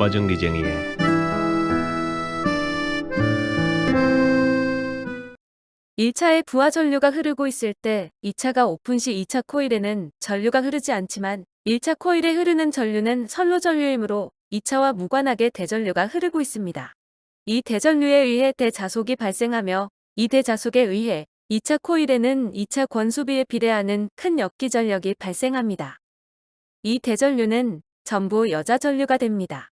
오빠 전기쟁이의 1차에 부하 전류가 흐르고 있을 때 2차가 오픈 시 2차 코일에는 전류가 흐르지 않지만 1차 코일에 흐르는 전류는 선로 전류이므로 2차와 무관하게 대전류가 흐르고 있습니다. 이 대전류에 의해 대자속이 발생하며 이 대자속에 의해 2차 코일에는 2차 권수비에 비례하는 큰 역기 전력이 발생합니다. 이 대전류는 전부 여자 전류가 됩니다.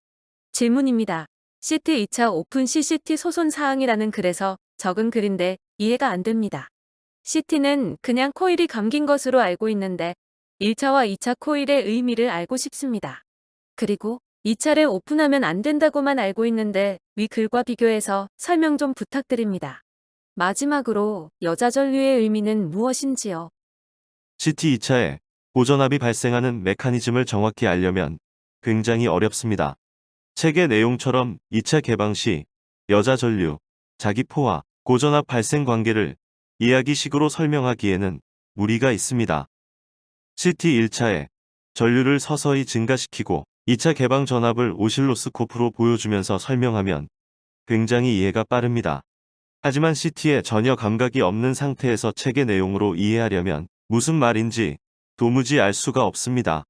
질문입니다. CT 2차 오픈 CCT 소손 사항이라는 글에서 적은 글인데 이해가 안 됩니다. CT는 그냥 코일이 감긴 것으로 알고 있는데 1차와 2차 코일의 의미를 알고 싶습니다. 그리고 2차를 오픈하면 안 된다고만 알고 있는데 위 글과 비교해서 설명 좀 부탁드립니다. 마지막으로 여자 전류의 의미는 무엇인지요? CT 2차에 고전압이 발생하는 메커니즘을 정확히 알려면 굉장히 어렵습니다. 책의 내용처럼 2차 개방 시 여자 전류, 자기 포화, 고전압 발생 관계를 이야기식으로 설명하기에는 무리가 있습니다. CT 1차에 전류를 서서히 증가시키고 2차 개방 전압을 오실로스코프로 보여주면서 설명하면 굉장히 이해가 빠릅니다. 하지만 CT에 전혀 감각이 없는 상태에서 책의 내용으로 이해하려면 무슨 말인지 도무지 알 수가 없습니다.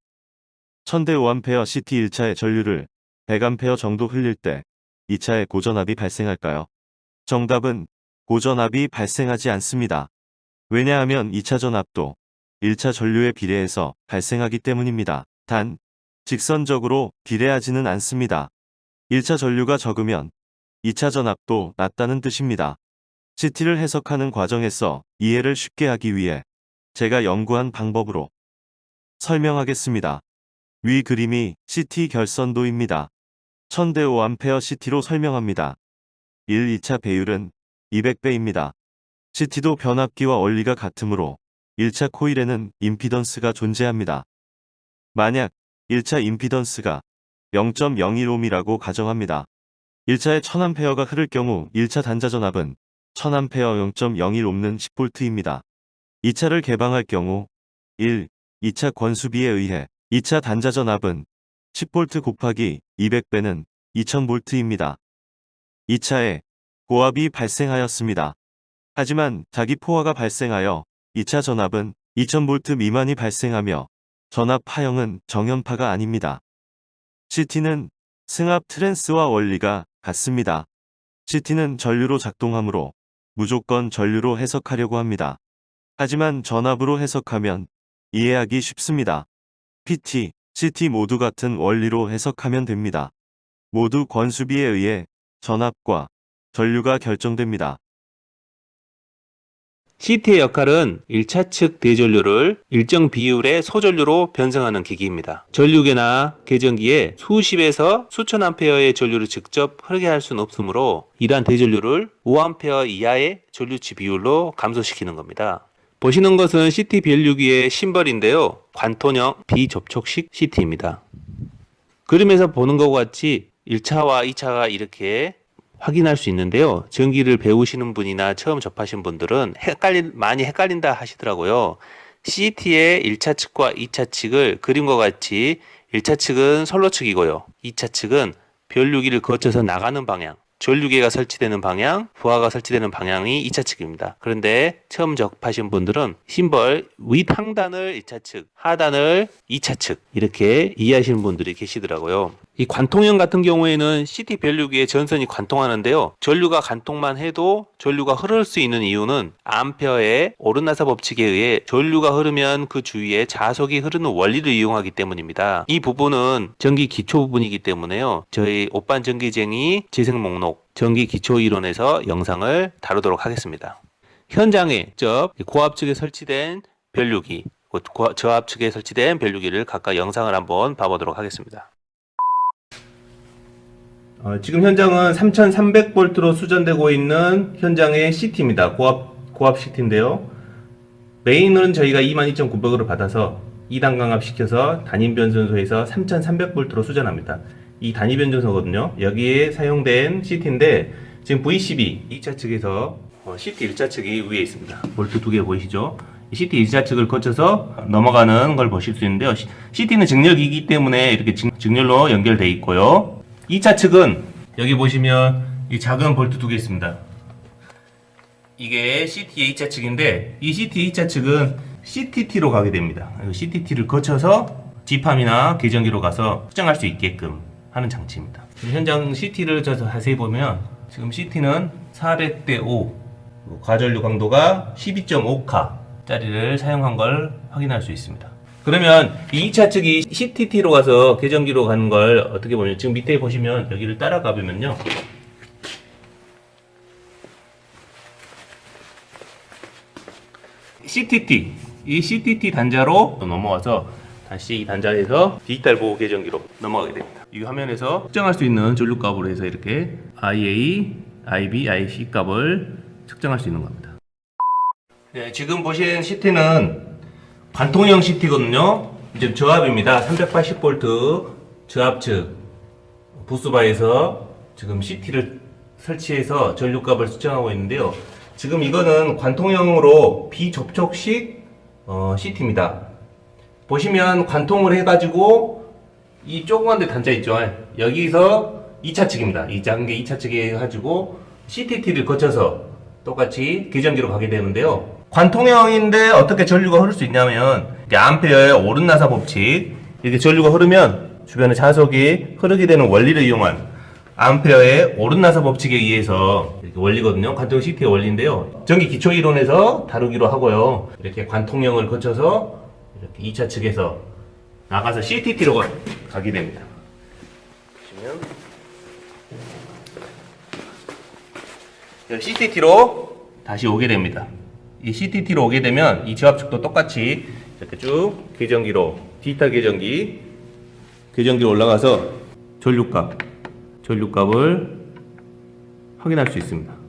1000대 5A CT 1차의 전류를 100A 정도 흘릴 때 2차에 고전압이 발생할까요? 정답은 고전압이 발생하지 않습니다. 왜냐하면 2차 전압도 1차 전류에 비례해서 발생하기 때문입니다. 단, 직선적으로 비례하지는 않습니다. 1차 전류가 적으면 2차 전압도 낮다는 뜻입니다. CT를 해석하는 과정에서 이해를 쉽게 하기 위해 제가 연구한 방법으로 설명하겠습니다. 위 그림이 CT 결선도입니다. 1000대 5A CT로 설명합니다. 1, 2차 배율은 200배입니다. CT도 변압기와 원리가 같으므로 1차 코일에는 임피던스가 존재합니다. 만약 1차 임피던스가 0.015이라고 가정합니다. 1차에 1000A가 흐를 경우 1차 단자 전압은 1000A 0.01옴는 10V입니다. 2차를 개방할 경우 1, 2차 권수비에 의해 2차 단자 전압은 10V 곱하기 200배는 2000V입니다. 2차에 고압이 발생하였습니다. 하지만 자기 포화가 발생하여 2차 전압은 2000V 미만이 발생하며 전압 파형은 정연파가 아닙니다. CT는 승합 트랜스와 원리가 같습니다. CT는 전류로 작동하므로 무조건 전류로 해석하려고 합니다. 하지만 전압으로 해석하면 이해하기 쉽습니다. PT, CT 모두 같은 원리로 해석하면 됩니다. 모두 권수비에 의해 전압과 전류가 결정됩니다. CT의 역할은 1차 측 대전류를 일정 비율의 소전류로 변성하는 기기입니다. 전류계나 계전기에 수십에서 수천 암페어의 전류를 직접 흐르게 할 수는 없으므로 이러한 대전류를 5암페어 이하의 전류치 비율로 감소시키는 겁니다. 보시는 것은 CT 변류기의 심벌인데요. 관통형 비접촉식 CT입니다. 그림에서 보는 것과 같이 1차와 2차가 이렇게 확인할 수 있는데요. 전기를 배우시는 분이나 처음 접하신 분들은 헷갈린, 많이 헷갈린다 하시더라고요. CT의 1차 측과 2차 측을 그림과 같이 1차 측은 선로 측이고요. 2차 측은 변류기를 거쳐서 나가는 방향, 전류계가 설치되는 방향, 부하가 설치되는 방향이 2차 측입니다. 그런데 처음 접하신 분들은 심벌 윗하단을 1차 측, 하단을 2차 측 이렇게 이해하시는 분들이 계시더라고요. 이 관통형 같은 경우에는 CT 변류기에 전선이 관통하는데요. 전류가 관통만 해도 전류가 흐를 수 있는 이유는 암페어의 오르나사 법칙에 의해 전류가 흐르면 그 주위에 자석이 흐르는 원리를 이용하기 때문입니다. 이 부분은 전기 기초 부분이기 때문에요. 저희 오빤 전기쟁이 재생 목록 전기 기초 이론에서 영상을 다루도록 하겠습니다. 현장에 직접 고압 측에 설치된 변류기, 고- 저압 측에 설치된 변류기를 각각 영상을 한번 봐보도록 하겠습니다. 어, 지금 현장은 3300V로 수전되고 있는 현장의 CT입니다. 고압, 고압 CT인데요. 메인은 저희가 22,900으로 받아서 2단 강압시켜서 단임 변전소에서 3300V로 수전합니다. 이 단위 변전소거든요. 여기에 사용된 CT인데 지금 V12 2차 측에서 어, CT 1차 측이 위에 있습니다. 볼트 두 개 보이시죠? 이 CT 1차 측을 거쳐서 넘어가는 걸 보실 수 있는데요. CT는 직렬이기 때문에 이렇게 직- 직렬로 연결되어 있고요. 2차 측은 여기 보시면 이 작은 볼트 두 개 있습니다. 이게 CT의 2차 측인데 이 CT 2차 측은 CTT로 가게 됩니다. CTT를 거쳐서 G팜이나 계정기로 가서 수정할 수 있게끔 하는 장치입니다. 현장 CT를 저 자세히 보면 지금 CT는 400대 5 과전류 강도가 12.5카 짜리를 사용한 걸 확인할 수 있습니다. 그러면 이 2차 측이 CTT로 가서 계정기로 가는 걸 어떻게 보면 지금 밑에 보시면 여기를 따라가 보면요. CTT 이 CTT 단자로 넘어와서 다시 이 단자에서 디지털 보호 계정기로 넘어가게 됩니다. 이 화면에서 측정할 수 있는 전류 값으로 해서 이렇게 IA, IB, IC 값을 측정할 수 있는 겁니다. 네, 지금 보신 CT는 관통형 CT거든요. 이제 저압입니다. 380V 저압 측 부스바에서 지금 CT를 설치해서 전류값을 측정하고 있는데요. 지금 이거는 관통형으로 비접촉식 어, CT입니다. 보시면 관통을 해가지고 이 조그만 데 단자 있죠. 여기서 2차 측입니다. 이 작은 게 2차 측에 해가지고 CTT를 거쳐서 똑같이 계정기로 가게 되는데요. 관통형인데 어떻게 전류가 흐를 수 있냐면 암페어의 오른나사 법칙 이렇게 전류가 흐르면 주변의 자석이 흐르게 되는 원리를 이용한 암페어의 오른나사 법칙에 의해서 원리거든요. 관통 CT의 원리인데요. 전기 기초 이론에서 다루기로 하고요. 이렇게 관통형을 거쳐서 이렇게 2차 측에서 나가서 CTT로 가게 됩니다. 보시면 CTT로 다시 오게 됩니다. 이 CTT로 오게 되면 이 저압축도 똑같이 이렇게 쭉 계정기로 디지털 계정기 계정기로 올라가서 전류값 전류값을 확인할 수 있습니다.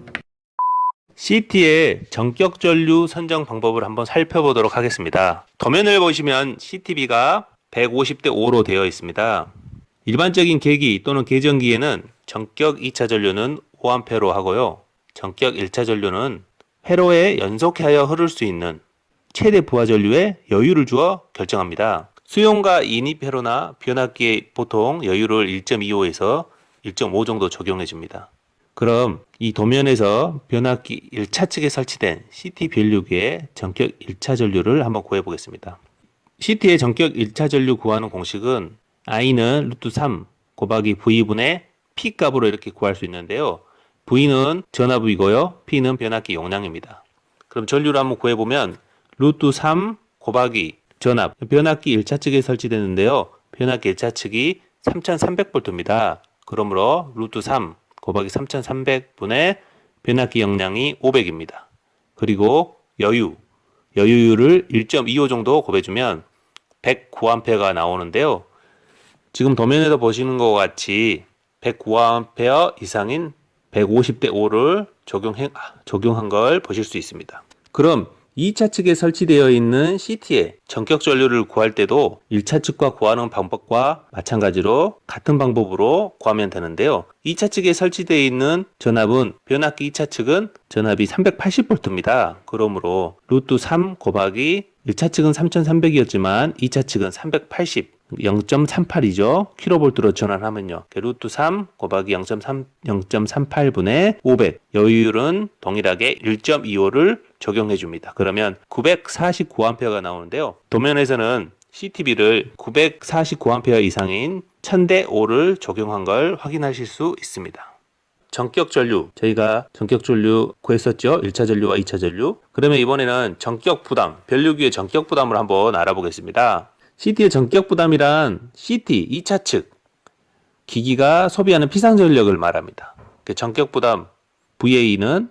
CT의 전격 전류 선정 방법을 한번 살펴보도록 하겠습니다. 도면을 보시면 CTB가 150대 5로 되어 있습니다. 일반적인 계기 또는 계정기에는 전격 2차 전류는 5A로 하고요. 전격 1차 전류는 회로에 연속하여 흐를 수 있는 최대 부하 전류에 여유를 주어 결정합니다. 수용과 인입 회로나 변압기에 보통 여유를 1.25에서 1.5 정도 적용해 줍니다. 그럼 이 도면에서 변압기 1차 측에 설치된 CT 변류기의 전격 1차 전류를 한번 구해 보겠습니다. CT의 전격 1차 전류 구하는 공식은 I는 루트 3 곱하기 V분의 P 값으로 이렇게 구할 수 있는데요. V는 전압이고요. P는 변압기 용량입니다. 그럼 전류를 한번 구해보면 루트 3 곱하기 전압 변압기 1차 측에 설치되는데요. 변압기 1차 측이 3300V입니다. 그러므로 루트 3 곱하기 3300분의 변압기 용량이 500입니다. 그리고 여유 여유율을 1.25 정도 곱해주면 109A가 나오는데요. 지금 도면에서 보시는 것 같이 109A 이상인 150대 5를 적용해, 적용한 걸 보실 수 있습니다. 그럼 2차 측에 설치되어 있는 CT의 전격 전류를 구할 때도 1차 측과 구하는 방법과 마찬가지로 같은 방법으로 구하면 되는데요. 2차 측에 설치되어 있는 전압은 변압기 2차 측은 전압이 380V입니다. 그러므로 루트 3 곱하기 1차 측은 3300이었지만 2차 측은 380 0.38이죠. 킬로볼트로 전환하면요. 루트 3 곱하기 0.3, 0.38분의 500. 여유율은 동일하게 1.25를 적용해 줍니다. 그러면 949A가 나오는데요. 도면에서는 CTB를 949A 이상인 1000대 5를 적용한 걸 확인하실 수 있습니다. 전격 전류 저희가 전격 전류 구했었죠 1차 전류와 2차 전류 그러면 이번에는 전격 부담 변류기의 전격 부담을 한번 알아보겠습니다 CT의 전격 부담이란 CT 2차 측 기기가 소비하는 피상 전력을 말합니다 그 전격 부담 VA는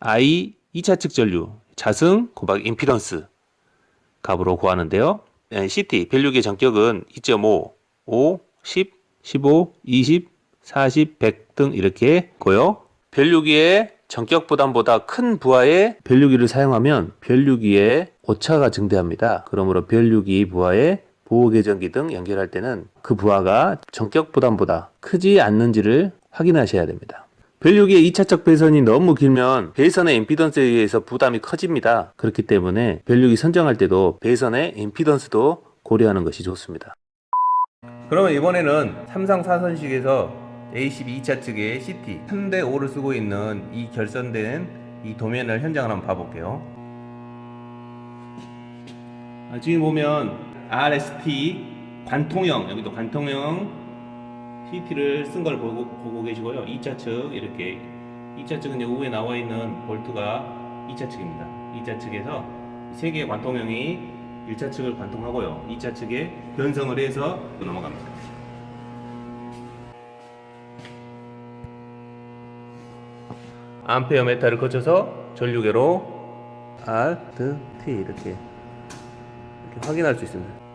I 2차 측 전류 자승 곱하기 임피던스 값으로 구하는데요 네, CT 변류기의 전격은 2.5 5 10 15 20 40, 100 등 이렇게 고요. 변류기의 전격 부담보다 큰 부하의 변류기를 사용하면 변류기의 오차가 증대합니다. 그러므로 변류기 부하에 보호 계정기 등 연결할 때는 그 부하가 전격 부담보다 크지 않는지를 확인하셔야 됩니다. 변류기의 2차적 배선이 너무 길면 배선의 임피던스에 의해서 부담이 커집니다. 그렇기 때문에 변류기 선정할 때도 배선의 임피던스도 고려하는 것이 좋습니다. 그러면 이번에는 삼상 사선식에서 A12 2차 측의 CT 3대 5를 쓰고 있는 이 결선된 이 도면을 현장을 한번 봐볼게요. 아, 지금 보면 RST 관통형 여기도 관통형 CT를 쓴 걸 보고, 보고 계시고요. 2차 측 이렇게 2차 측은 위에 나와 있는 볼트가 2차 측입니다. 2차 측에서 세 개의 관통형이 1차 측을 관통하고요. 2차 측에 변성을 해서 넘어갑니다. 암페어 메타를 거쳐서 전류계로 R, T 이렇게, 이렇게 확인할 수 있습니다.